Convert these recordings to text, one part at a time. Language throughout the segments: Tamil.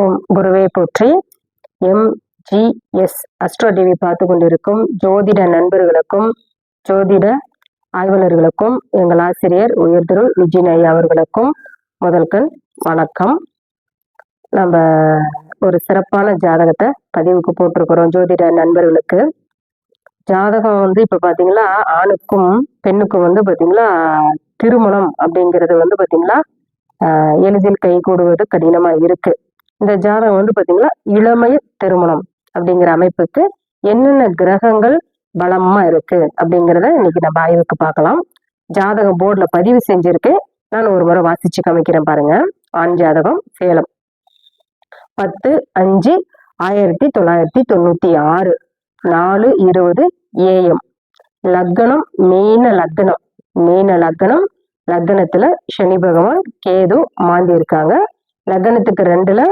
ஓம் குருவே போற்றி. M G S astro TV பார்த்து கொண்டிருக்கும் ஜோதிட நண்பர்களுக்கும் ஜோதிட ஆய்வாளர்களுக்கும் எங்கள் ஆசிரியர் உயர்திரு விஜய் அவர்களுக்கும் முதல்கள் வணக்கம். நம்ம ஒரு சிறப்பான ஜாதகத்தை பதிவுக்கு போட்டிருக்கிறோம் ஜோதிட நண்பர்களுக்கு. ஜாதகம் வந்து இப்போ பார்த்தீங்களா ஆணுக்கும் பெண்ணுக்கும் வந்து பார்த்தீங்களா திருமணம் அப்படிங்கிறது வந்து பார்த்தீங்களா எளிதில் எளிதில் கைகூடுவது கடினமாக இருக்குது இந்த ஜாதகம் வந்து பாத்தீங்கன்னா இளமைய திருமணம் அப்படிங்கிற அமைப்புக்கு என்னென்ன கிரகங்கள் பலமா இருக்கு அப்படிங்கிறத இன்னைக்கு நம்ம ஆய்வுக்கு பார்க்கலாம். ஜாதகம் போர்டுல பதிவு செஞ்சிருக்கேன் நான் ஒரு முறை வாசிச்சு காமிக்கிறேன் பாருங்க. ஆண் ஜாதகம் சேலம். பத்து அஞ்சு ஆயிரத்தி தொள்ளாயிரத்தி தொண்ணூத்தி ஆறு. நாலு இருபது ஏஎம். லக்னம் மீன லக்னம். மீன லக்னம் லக்னத்துல சனி பகவான் கேது மாந்தி இருக்காங்க. லக்னத்துக்கு ரெண்டுல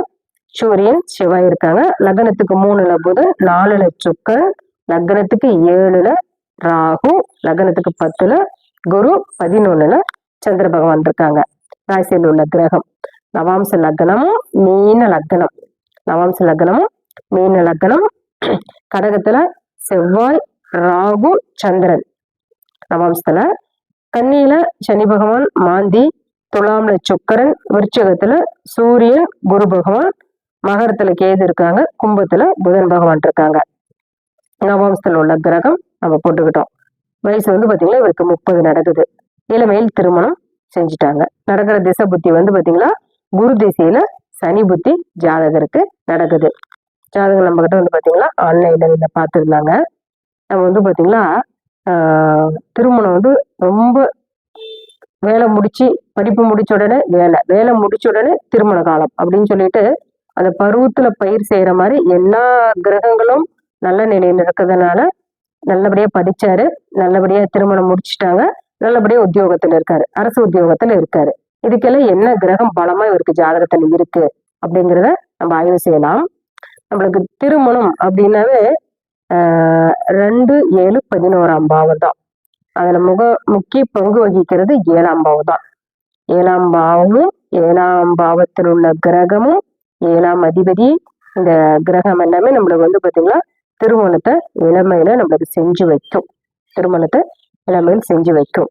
சூரியன் சிவாய் இருக்காங்க. லக்னத்துக்கு மூணுல புதன் நாலுல சுக்கன் லக்னத்துக்கு ஏழுல ராகு லக்னத்துக்கு பத்துல குரு பதினொன்னுல சந்திர பகவான் இருக்காங்க. ராசியில் உள்ள கிரகம். நவாம்ச லக்னமும் மீன லக்னம். நவாம்ச லக்னமும் மீன லக்னம். கடகத்துல செவ்வாய் ராகு சந்திரன். நவாம்சத்துல கன்னியில சனி பகவான் மாந்தி துலாம்ல சுக்கரன் விருச்சகத்துல சூரியன் குரு பகவான் மகரத்துல கேது இருக்காங்க கும்பத்துல புதன் பகவான் இருக்காங்க. நவம்சத்துல உள்ள கிரகம் நம்ம போட்டுக்கிட்டோம். வயசு வந்து பாத்தீங்கன்னா இவருக்கு முப்பது நடக்குது. இளமையில் திருமணம் செஞ்சுட்டாங்க. நடக்கிற திசை புத்தி வந்து பாத்தீங்கன்னா குரு திசையில சனி புத்தி ஜாதகருக்கு நடக்குது. ஜாதகம் நம்ம கிட்ட வந்து பாத்தீங்கன்னா ஆன்லைன்ல இதை பார்த்துருந்தாங்க. நம்ம வந்து பாத்தீங்கன்னா ஆஹ் திருமணம் வந்து ரொம்ப வேலை முடிச்சு படிப்பு முடிச்ச உடனே வேலை வேலை முடிச்ச உடனே திருமண காலம் அப்படின்னு சொல்லிட்டு அந்த பருவத்துல பயிர் செய்யற மாதிரி எல்லா கிரகங்களும் நல்ல நிலையில் இருக்கிறதுனால நல்லபடியா படிச்சாரு. நல்லபடியா திருமணம் முடிச்சுட்டாங்க. நல்லபடியா உத்தியோகத்துல இருக்காரு. அரசு உத்தியோகத்துல இருக்காரு. இதுக்கெல்லாம் என்ன கிரகம் பலமா இவருக்கு ஜாதகத்துல இருக்கு அப்படிங்கிறத நம்ம ஆய்வு செய்யலாம். நம்மளுக்கு திருமணம் அப்படின்னாவே ஆஹ் ரெண்டு ஏழு பதினோராம் பாவம் தான். அதுல முக முக்கிய பங்கு வகிக்கிறது ஏழாம் பாவம் தான். ஏழாம் பாவமும் ஏழாம் பாவத்தில் உள்ள கிரகமும் ஏழாம் அதிபதி. இந்த கிரகம் எல்லாமே நம்மளுக்கு வந்து பாத்தீங்கன்னா திருமணத்தை இளமையில நம்மளுக்கு செஞ்சு வைக்கும். திருமணத்தை இளமையில் செஞ்சு வைக்கும்.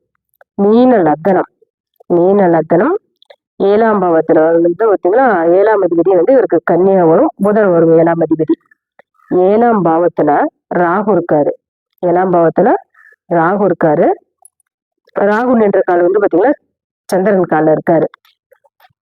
மீன லக்னம். மீன லக்னம். ஏழாம் பாவத்துல வந்து பார்த்தீங்கன்னா ஏழாம் அதிபதி வந்து இவருக்கு கன்னியா வரும் புதன் வரும் ஏழாம் அதிபதி. ஏழாம் பாவத்துல ராகு இருக்காரு. ஏழாம் பாவத்துல ராகு இருக்காரு. ராகு நின்ற கால் வந்து பாத்தீங்கன்னா சந்திரன் கால இருக்காரு.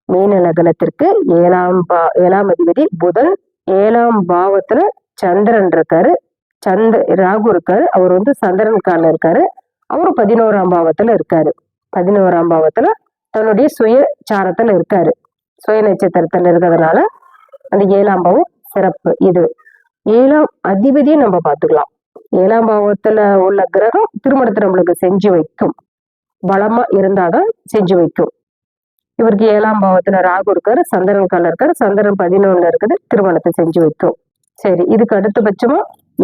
மீன லக்னத்திற்கு ஏழாம் பா ஏழாம் அதிபதி புதன் ஏழாம் பாவத்துல சந்திரன் இருக்காரு. சந்த ராகு இருக்காரு. அவர் வந்து சந்திரன் கால இருக்காரு. அவரு பதினோராம் பாவத்துல இருக்காரு. பதினோராம் பாவத்துல தன்னுடைய சுய சாரத்துல இருக்காரு. சுய நட்சத்திரத்துல இருக்கிறதுனால அந்த ஏழாம் பாவம் சிறப்பு. இது ஏழாம் அதிபதியும் நம்ம பார்த்துக்கலாம். ஏழாம் பாவத்துல உள்ள கிரகம் திருமணத்தை நம்மளுக்கு செஞ்சு வைக்கும். பலமா இருந்தாதான் செஞ்சு வைக்கும். இவருக்கு ஏழாம் பாவத்துல ராகு இருக்காரு சந்திரன் கால இருக்காரு சந்திரன் பதினொன்னு இருக்குது திருமணத்தை செஞ்சு வைக்கும் சரி இதுக்கு அடுத்தபட்சமா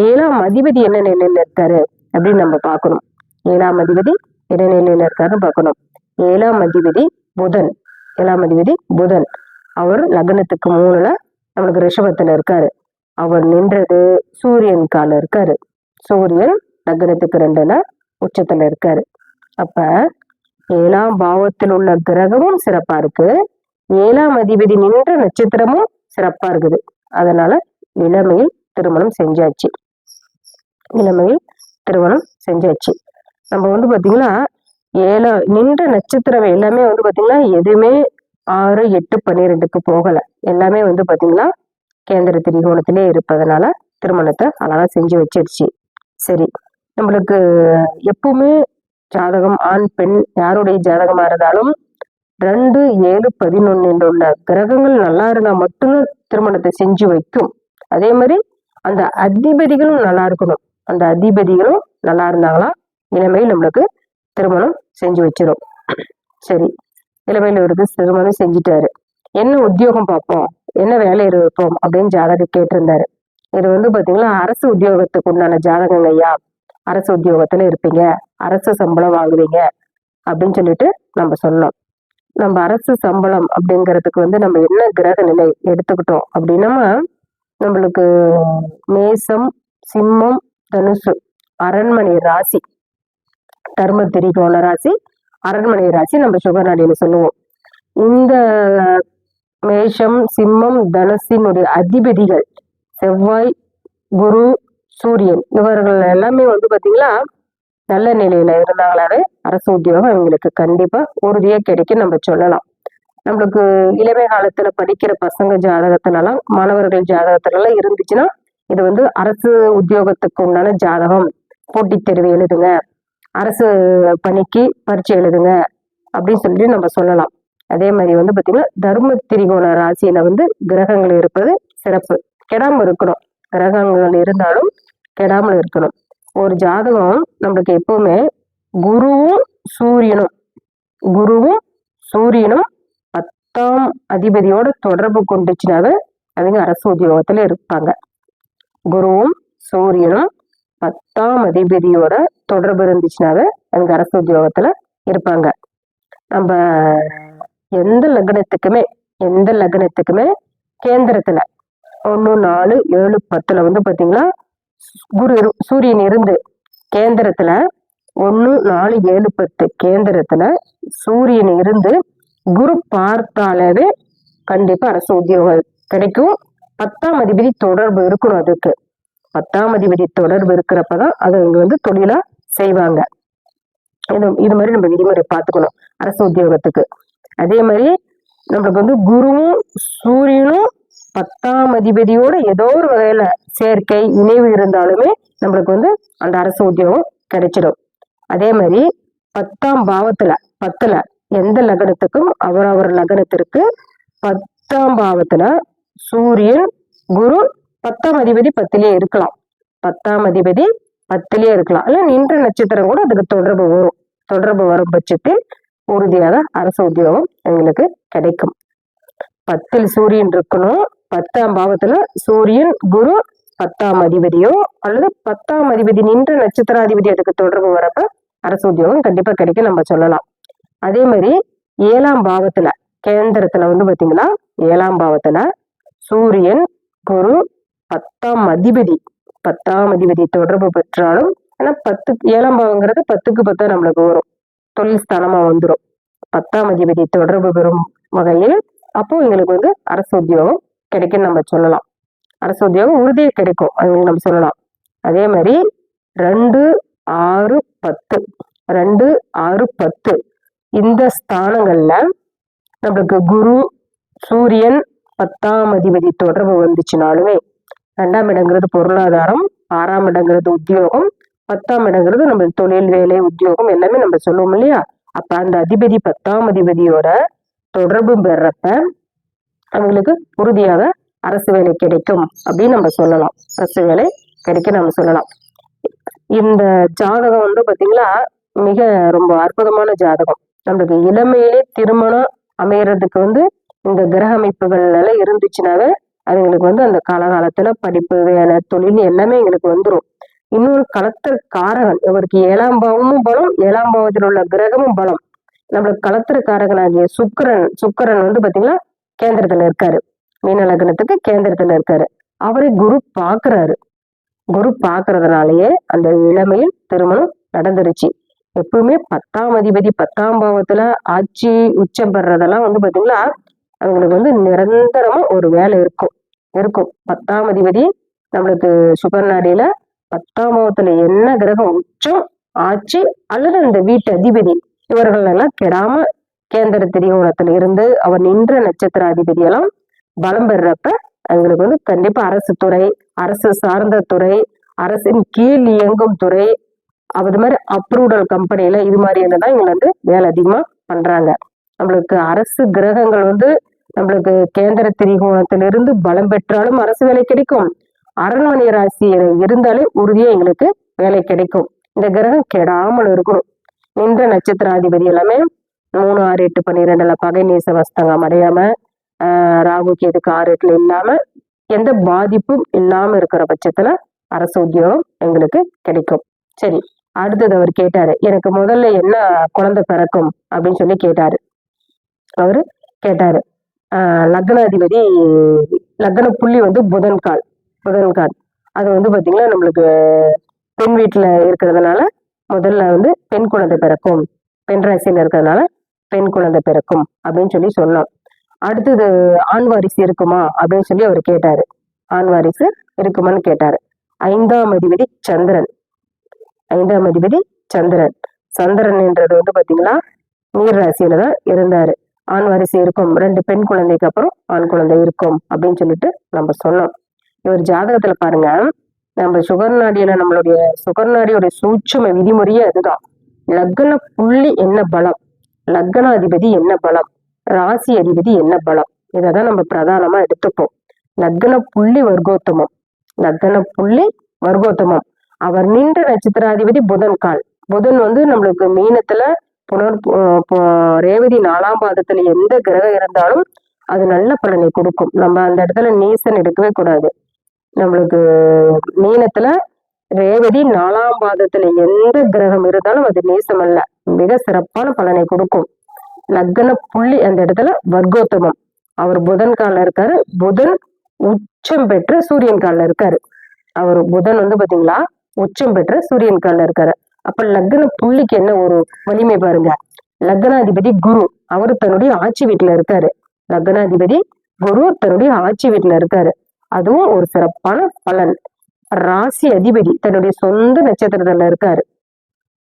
ஏழாம் அதிபதி என்ன நிலையில இருக்காரு அப்படின்னு நம்ம பார்க்கணும். ஏழாம் அதிபதி என்ன நிலையில இருக்காருன்னு பார்க்கணும். ஏழாம் அதிபதி புதன். ஏழாம் அதிபதி புதன். அவர் லக்னத்துக்கு மூணுல நம்மளுக்கு ரிஷபத்துல இருக்காரு. அவர் நின்றது சூரியன் கால இருக்காரு. சூரியன் லக்னத்துக்கு ரெண்டுல உச்சத்துல இருக்காரு. அப்ப ஏழாம் பாவத்தில் உள்ள கிரகமும் சிறப்பா இருக்கு. ஏழாம் அதிபதி நின்ற நட்சத்திரமும் சிறப்பா இருக்குது. அதனால இளமையில் திருமணம் செஞ்சாச்சு. இளமையில் திருமணம் செஞ்சாச்சு. நம்ம வந்து பாத்தீங்கன்னா ஏழ நின்ற நட்சத்திரம் எல்லாமே வந்து பாத்தீங்கன்னா எதுவுமே ஆறு எட்டு பன்னிரெண்டுக்கு போகல. எல்லாமே வந்து பாத்தீங்கன்னா கேந்திர திரிகோணத்திலே இருப்பதனால திருமணத்தை அழகா செஞ்சு வச்சிருச்சு. சரி நம்மளுக்கு எப்பவுமே ஜாதகம் ஆண் பெண் யாருடைய ஜாதகமா இருந்தாலும் ரெண்டு ஏழு பதினொன்னு என்று உள்ள கிரகங்கள் நல்லா இருந்தா மட்டும்தான் திருமணத்தை செஞ்சு வைக்கும். அதே மாதிரி அந்த அதிபதிகளும் நல்லா இருக்கணும். அந்த அதிபதிகளும் நல்லா இருந்தாங்களா இளமையில் நம்மளுக்கு திருமணம் செஞ்சு வச்சிடும் சரி. இளமையில் இவருக்கு திருமணம் செஞ்சுட்டாரு. என்ன உத்தியோகம் பார்ப்போம்? என்ன வேலை இருப்போம்? அப்படின்னு ஜாதகம் கேட்டிருந்தாரு. இது வந்து பாத்தீங்கன்னா அரசு உத்தியோகத்துக்கு உண்டான ஜாதகங்க ஐயா. அரசு உத்தியோகத்தில் இருப்பீங்க. அரசு சம்பளம் வாங்குவீங்க. அப்படின்னு சொல்லிட்டு நம்ம சொன்னோம். நம்ம அரசு சம்பளம் அப்படிங்கிறதுக்கு வந்து நம்ம என்ன கிரக நிலை எடுத்துக்கிட்டோம் அப்படின்னா நம்மளுக்கு மேசம் சிம்மம் தனுசு அரண்மனை ராசி தர்ம திரிகோண ராசி அரண்மனை ராசி நம்ம சுகநாடியில சொல்லுவோம். இந்த மேஷம் சிம்மம் தனுசினுடைய அதிபதிகள் செவ்வாய் குரு சூரியன் இவர்கள் எல்லாமே வந்து பார்த்தீங்கன்னா நல்ல நிலையில இருந்தாங்களாவே. அரசு உத்தியோகம் அவங்களுக்கு கண்டிப்பா உறுதியா கிடைக்கும் நம்ம சொல்லலாம். நம்மளுக்கு இளமை காலத்துல படிக்கிற பசங்க ஜாதகத்தினாலாம் மாணவர்கள் ஜாதகத்துலலாம் இருந்துச்சுன்னா இது வந்து அரசு உத்தியோகத்துக்கு உண்டான ஜாதகம். போட்டித் தேர்வு எழுதுங்க. அரசு பணிக்கு பரீட்சை எழுதுங்க. அப்படின்னு சொல்லி நம்ம சொல்லலாம். அதே மாதிரி வந்து பாத்தீங்கன்னா தர்ம திரிகோண ராசியில வந்து கிரகங்கள் இருப்பது சிறப்பு. கிடாம இருக்கணும். கிரகங்கள் இருந்தாலும் கெடாமல் இருக்கணும். ஒரு ஜாதகம் நம்மளுக்கு எப்பவுமே குருவும் சூரியனும் குருவும் சூரியனும் பத்தாம் அதிபதியோட தொடர்பு கொண்டுச்சுனாவே அவங்க அரசு உத்தியோகத்துல இருப்பாங்க. குருவும் சூரியனும் பத்தாம் அதிபதியோட தொடர்பு இருந்துச்சுனாவே அவங்க அரசு உத்தியோகத்துல இருப்பாங்க. நம்ம எந்த லக்னத்துக்குமே எந்த லக்னத்துக்குமே கேந்திரத்துல ஒன்று நாலு ஏழு பத்துல வந்து பாத்தீங்கன்னா குரு சூரியன் இருந்து கேந்திரத்துல ஒன்று நாலு ஏழு பத்து கேந்திரத்துல சூரியன் இருந்து குரு பார்த்தாலே கண்டிப்பா அரசு உத்தியோகம் கிடைக்கும். பத்தாம் அதிபதி தொடர்பு இருக்கணும் அதுக்கு. பத்தாம் அதிபதி தொடர்பு இருக்கிறப்பதான் அதை இங்க வந்து தொழிலா செய்வாங்க. இது இது மாதிரி நம்ம விதிமுறை பார்த்துக்கணும் அரசு உத்தியோகத்துக்கு. அதே மாதிரி நம்மளுக்கு வந்து குருவும் சூரியனும் பத்தாம் அதிபதியோட ஏதோ ஒரு வகையில சேர்க்கை இணைவு இருந்தாலுமே நம்மளுக்கு வந்து அந்த அரசு உத்தியோகம் கிடைச்சிடும். அதே மாதிரி பத்தாம் பாவத்துல பத்துல எந்த லக்னத்துக்கும் அவரவர் லக்னத்திற்கு பத்தாம் பாவத்துல சூரியன் குரு பத்தாம் அதிபதி பத்திலேயே இருக்கலாம். பத்தாம் அதிபதி பத்திலேயே இருக்கலாம். இல்ல நின்ற நட்சத்திரம் கூட அதுக்கு தொடர்பு வரும். தொடர்பு வரும் பட்சத்தில் உறுதியாக அரசு உத்தியோகம் எங்களுக்கு கிடைக்கும். பத்தில் சூரியன் இருக்கணும் பத்தாம் பாவத்துல சூரியன் குரு பத்தாம் அதிபதியோ அல்லது பத்தாம் அதிபதி நின்ற நட்சத்திராதிபதி அதுக்கு தொடர்பு வரப்ப அரசு உத்தியோகம் கண்டிப்பா கிடைக்கும் நம்ம சொல்லலாம். அதே மாதிரி ஏழாம் பாவத்துல கேந்திரத்துல வந்து பாத்தீங்கன்னா ஏழாம் பாவத்துல சூரியன் குரு பத்தாம் அதிபதி பத்தாம் அதிபதி தொடர்பு பெற்றாலும் ஆனா பத்து ஏழாம் பாவங்கிறது பத்துக்கு பத்தா நம்மளுக்கு வரும். தொழில் ஸ்தானமா வந்துடும் பத்தாம் அதிபதி தொடர்பு பெறும் வகையில் அப்போ எங்களுக்கு வந்து அரசு உத்தியோகம் கிடைக்கும்னு நம்ம சொல்லலாம். அரசு உத்தியோகம் உறுதியாக கிடைக்கும். அது நம்ம சொல்லலாம். அதே மாதிரி ரெண்டு ஆறு பத்து. ரெண்டு ஆறு பத்து. இந்த ஸ்தானங்கள்ல நம்மளுக்கு குரு சூரியன் பத்தாம் அதிபதி தொடர்பு வந்துச்சுனாலுமே ரெண்டாம் இடங்கிறது பொருளாதாரம் ஆறாம் இடங்கிறது உத்தியோகம் பத்தாம் இடங்கிறது நம்ம தொழில் வேலை உத்தியோகம் எல்லாமே நம்ம சொல்லுவோம் இல்லையா? அப்ப அந்த அதிபதி பத்தாம் அதிபதியோட தொடர்பு பெறப்ப அவங்களுக்கு உறுதியாக அரசு வேலை கிடைக்கும் அப்படின்னு நம்ம சொல்லலாம். அரசு வேலை கிடைக்கும் நம்ம சொல்லலாம். இந்த ஜாதகம் வந்து பாத்தீங்களா மிக ரொம்ப அற்புதமான ஜாதகம். நம்மளுக்கு இளமையிலே திருமணம் அமையறதுக்கு வந்து இந்த கிரக அமைப்புகள் எல்லாம் இருந்துச்சுனாவே அதுங்களுக்கு வந்து அந்த காலகாலத்துல படிப்பு வேலை தொழில் எல்லாமே எங்களுக்கு வந்துரும். இன்னொரு களத்திர காரகன் இவருக்கு ஏழாம் பாவமும் பலம் ஏழாம் பாவத்தில் உள்ள கிரகமும் பலம். நம்மளுக்கு களத்திர காரகனாகிய சுக்கிரன் சுக்கரன் வந்து பாத்தீங்கன்னா கேந்திரத்துல இருக்காரு. மீன லக்னத்துக்கு கேந்திரத்துல இருக்காரு. அவரை குரு பாக்குறாரு. குரு பாக்குறதுனாலயே அந்த இளமையில் திருமணம் நடந்துருச்சு. எப்பவுமே பத்தாம் அதிபதி பத்தாம் பாவத்துல ஆட்சி உச்சம் பெறதெல்லாம் வந்து பாத்தீங்கன்னா அவங்களுக்கு வந்து நிரந்தரமா ஒரு வேலை இருக்கும். இருக்கும். பத்தாம் அதிபதி நம்மளுக்கு சுகர்நாடியில பத்தாம் பாவத்துல என்ன கிரகம் உச்சம் ஆட்சி அல்லது அந்த வீட்டு அதிபதி இவர்கள் எல்லாம் கெடாம கேந்திர திரிகோணத்துல இருந்து அவர் நின்ற நட்சத்திர அதிபதி எல்லாம் பலம் பெறப்ப எங்களுக்கு வந்து கண்டிப்பா அரசு துறை அரசு சார்ந்த துறை அரசின் கீழ் இயங்கும் துறை அது மாதிரி அப்ரூவல் கம்பெனில இது மாதிரி தான் இவங்க வந்து வேலை அதிகமா பண்றாங்க. நம்மளுக்கு அரசு கிரகங்கள் வந்து நம்மளுக்கு கேந்திர திரிகோணத்திலிருந்து பலம் பெற்றாலும் அரசு வேலை கிடைக்கும். அரண்மனை ராசி இருந்தாலே உறுதியா எங்களுக்கு வேலை கிடைக்கும். இந்த கிரகம் கெடாமல் இருக்கணும். நின்ற நட்சத்திராதிபதி எல்லாமே மூணு ஆறு எட்டு பன்னிரெண்டுல பகை நேச வஸ்தங்கம் அடையாம ஆஹ் ராகு கேதுக்கு ஆறு எட்டுல இல்லாம எந்த பாதிப்பும் இல்லாம இருக்கிற பட்சத்துல அரசு உத்தியோகம் எங்களுக்கு கிடைக்கும். சரி அடுத்தது அவர் கேட்டாரு எனக்கு முதல்ல என்ன குழந்தை பிறக்கும் அப்படின்னு சொல்லி கேட்டாரு. அவரு கேட்டாரு ஆஹ் லக்னாதிபதி லக்ன புள்ளி வந்து புதன்கால் புதன்கால். அது வந்து பாத்தீங்கன்னா நம்மளுக்கு பெண் வீட்டுல இருக்கிறதுனால முதல்ல வந்து பெண் குழந்தை பிறக்கும் பெண் ராசின்னு இருக்கிறதுனால பெண் குழந்தை பிறக்கும் அப்படின்னு சொல்லி சொன்னோம் அடுத்தது ஆண் வாரிசு இருக்குமா அப்படின்னு சொல்லி அவர் கேட்டாரு. ஆண் வாரிசு இருக்குமான்னு கேட்டாரு. ஐந்தாம் அதிபதி சந்திரன். ஐந்தாம் அதிபதி சந்திரன். சந்திரன் என்றது வந்து பாத்தீங்கன்னா நீர் ராசியில தான் இருந்தாரு. ஆண் வாரிசு இருக்கும். ரெண்டு பெண் குழந்தைக்கு அப்புறம் ஆண் குழந்தை இருக்கும் அப்படின்னு சொல்லிட்டு நம்ம சொன்னோம். இவர் ஜாதகத்துல பாருங்க. நம்ம சுகர் நாடியில நம்மளுடைய சுகர் சூட்சம சூட்சும விதிமுறையே அதுதான். லக்ன புள்ளி என்ன பலம்? லக்னாதிபதி என்ன பலம்? ராசி அதிபதி என்ன பலம்? இதை தான் நம்ம பிரதானமா எடுத்துப்போம். லக்ன புள்ளி வர்க்கோத்தமம். லக்ன புள்ளி வர்க்கோத்தமம். அவர் நின்ற நட்சத்திராதிபதி புதன் கால். புதன் வந்து நம்மளுக்கு மீனத்துல புனர் ரேவதி நாலாம் பாதத்துல எந்த கிரகம் இருந்தாலும் அது நல்ல பலனை கொடுக்கும். நம்ம அந்த இடத்துல நீசன் எடுக்கவே கூடாது. நம்மளுக்கு மீனத்துல ரேவதி நாலாம் பாதத்துல எந்த கிரகம் இருந்தாலும் அது நீசம் அல்ல மிக சிறப்பான பலனை கொடுக்கும். லக்ன புள்ளி அந்த இடத்துல வர்க்கோத்தமம். அவர் புதன் காலில் இருக்காரு. புதன் உச்சம் பெற்ற சூரியன் கால்ல இருக்காரு. அவர் புதன் வந்து பாத்தீங்களா? உச்சம் பெற்ற சூரியன் காலில் இருக்காரு. அப்ப லக்ன புள்ளிக்கு என்ன ஒரு வலிமை பாருங்க. லக்னாதிபதி குரு அவரு தன்னுடைய ஆட்சி வீட்டுல இருக்காரு. லக்னாதிபதி குரு தன்னுடைய ஆட்சி வீட்டுல இருக்காரு. அதுவும் ஒரு சிறப்பான பலன். ராசி அதிபதி தன்னுடைய சொந்த நட்சத்திரத்துல இருக்காரு.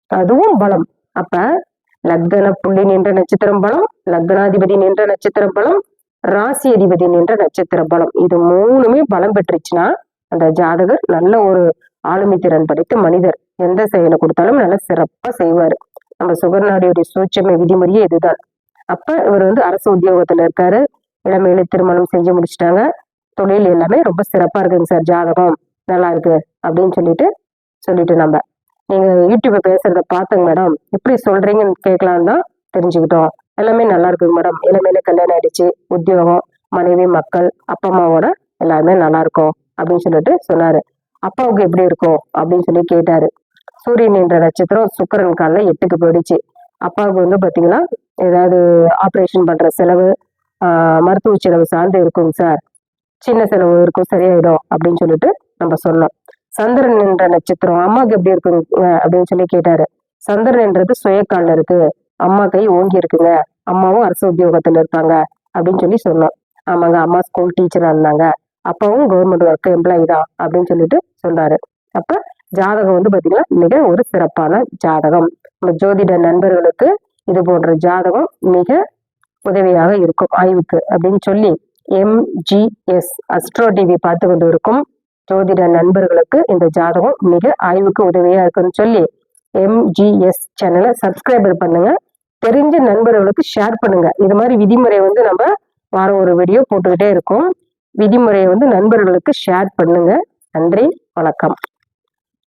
அதுவும் பலம். அப்ப லக்ன புள்ளி நின்ற நட்சத்திரம் பலம் லக்னாதிபதி நின்ற நட்சத்திரம் பலம் ராசி அதிபதி நின்ற நட்சத்திர பலம். இது மூணுமே பலம் பெற்றுச்சுன்னா அந்த ஜாதகர் நல்ல ஒரு ஆளுமை திறன் படைத்த மனிதர். எந்த செயலை கொடுத்தாலும் நல்ல சிறப்பா செய்வாரு. நம்ம சுகர்நாடியுடைய சூட்சம விதிமுறையே இதுதான். அப்ப இவர் வந்து அரசு உத்தியோகத்துல இருக்காரு. இளமையில திருமணம் செஞ்சு முடிச்சிட்டாங்க. தொழில் எல்லாமே ரொம்ப சிறப்பா இருக்குங்க சார் ஜாதகம். நல்லா இருக்கு அப்படின்னு சொல்லிட்டு சொல்லிட்டு நம்ம யூடியூப்ல பேசுறத பார்த்தங்க மேடம். எப்படி சொல்றீங்கன்னு கேட்கலான்னு தான் தெரிஞ்சுக்கிட்டோம். எல்லாமே நல்லா இருக்குங்க மேடம். இளமையில கல்யாணம் ஆயிடுச்சு உத்தியோகம் மனைவி மக்கள் அப்பா அம்மாவோட எல்லாருமே நல்லா இருக்கும் அப்படின்னு சொல்லிட்டு சொன்னாரு. அப்பாவுக்கு எப்படி இருக்கும் அப்படின்னு சொல்லி கேட்டாரு. சூரியன் என்ற நட்சத்திரம் சுக்கிரன் காலில் எட்டுக்கு போயிடுச்சு. அப்பாவுக்கு வந்து பாத்தீங்கன்னா ஏதாவது ஆப்ரேஷன் பண்ற செலவு ஆஹ் மருத்துவ செலவு சார்ந்து இருக்குங்க சார். சின்ன செலவு இருக்கும் சரியாயிடும் அப்படின்னு சொல்லிட்டு நம்ம சொன்னோம். சந்திரன் என்ற நட்சத்திரம் அம்மாவுக்கு எப்படி இருக்குங்க அப்படின்னு சொல்லி கேட்டாரு. சந்திரன் என்றது இருக்கு. அம்மா கை ஓங்கி இருக்குங்க. அம்மாவும் அரசு உத்தியோகத்துல இருப்பாங்க அப்படின்னு சொல்லி சொன்னோம். ஆமாங்க அம்மா ஸ்கூல் டீச்சரா இருந்தாங்க. அப்பாவும் கவர்மெண்ட் ஒர்க் எம்ப்ளாயி தான் அப்படின்னு சொல்லிட்டு சொன்னாரு. அப்ப ஜாதகம் வந்து பாத்தீங்கன்னா மிக ஒரு சிறப்பான ஜாதகம். நம்ம ஜோதிட நண்பர்களுக்கு இது போன்ற ஜாதகம் மிக உதவியாக இருக்கும் ஆய்வுக்கு அப்படின்னு சொல்லி எம்ஜிஎஸ் அஸ்ட்ரோ டிவி பார்த்து கொண்டு இருக்கும் ஜோதிட நண்பர்களுக்கு இந்த ஜாதகம் மிக ஆய்வுக்கு உதவியா இருக்குன்னு சொல்லி எம்ஜிஎஸ் சேனலை சப்ஸ்கிரைபர் பண்ணுங்க. தெரிஞ்ச நண்பர்களுக்கு ஷேர் பண்ணுங்க. இது மாதிரி விதிமுறை வந்து நம்ம வாரம் ஒரு வீடியோ போட்டுக்கிட்டே இருக்கோம். விதிமுறையை வந்து நண்பர்களுக்கு ஷேர் பண்ணுங்க. நன்றி வணக்கம்.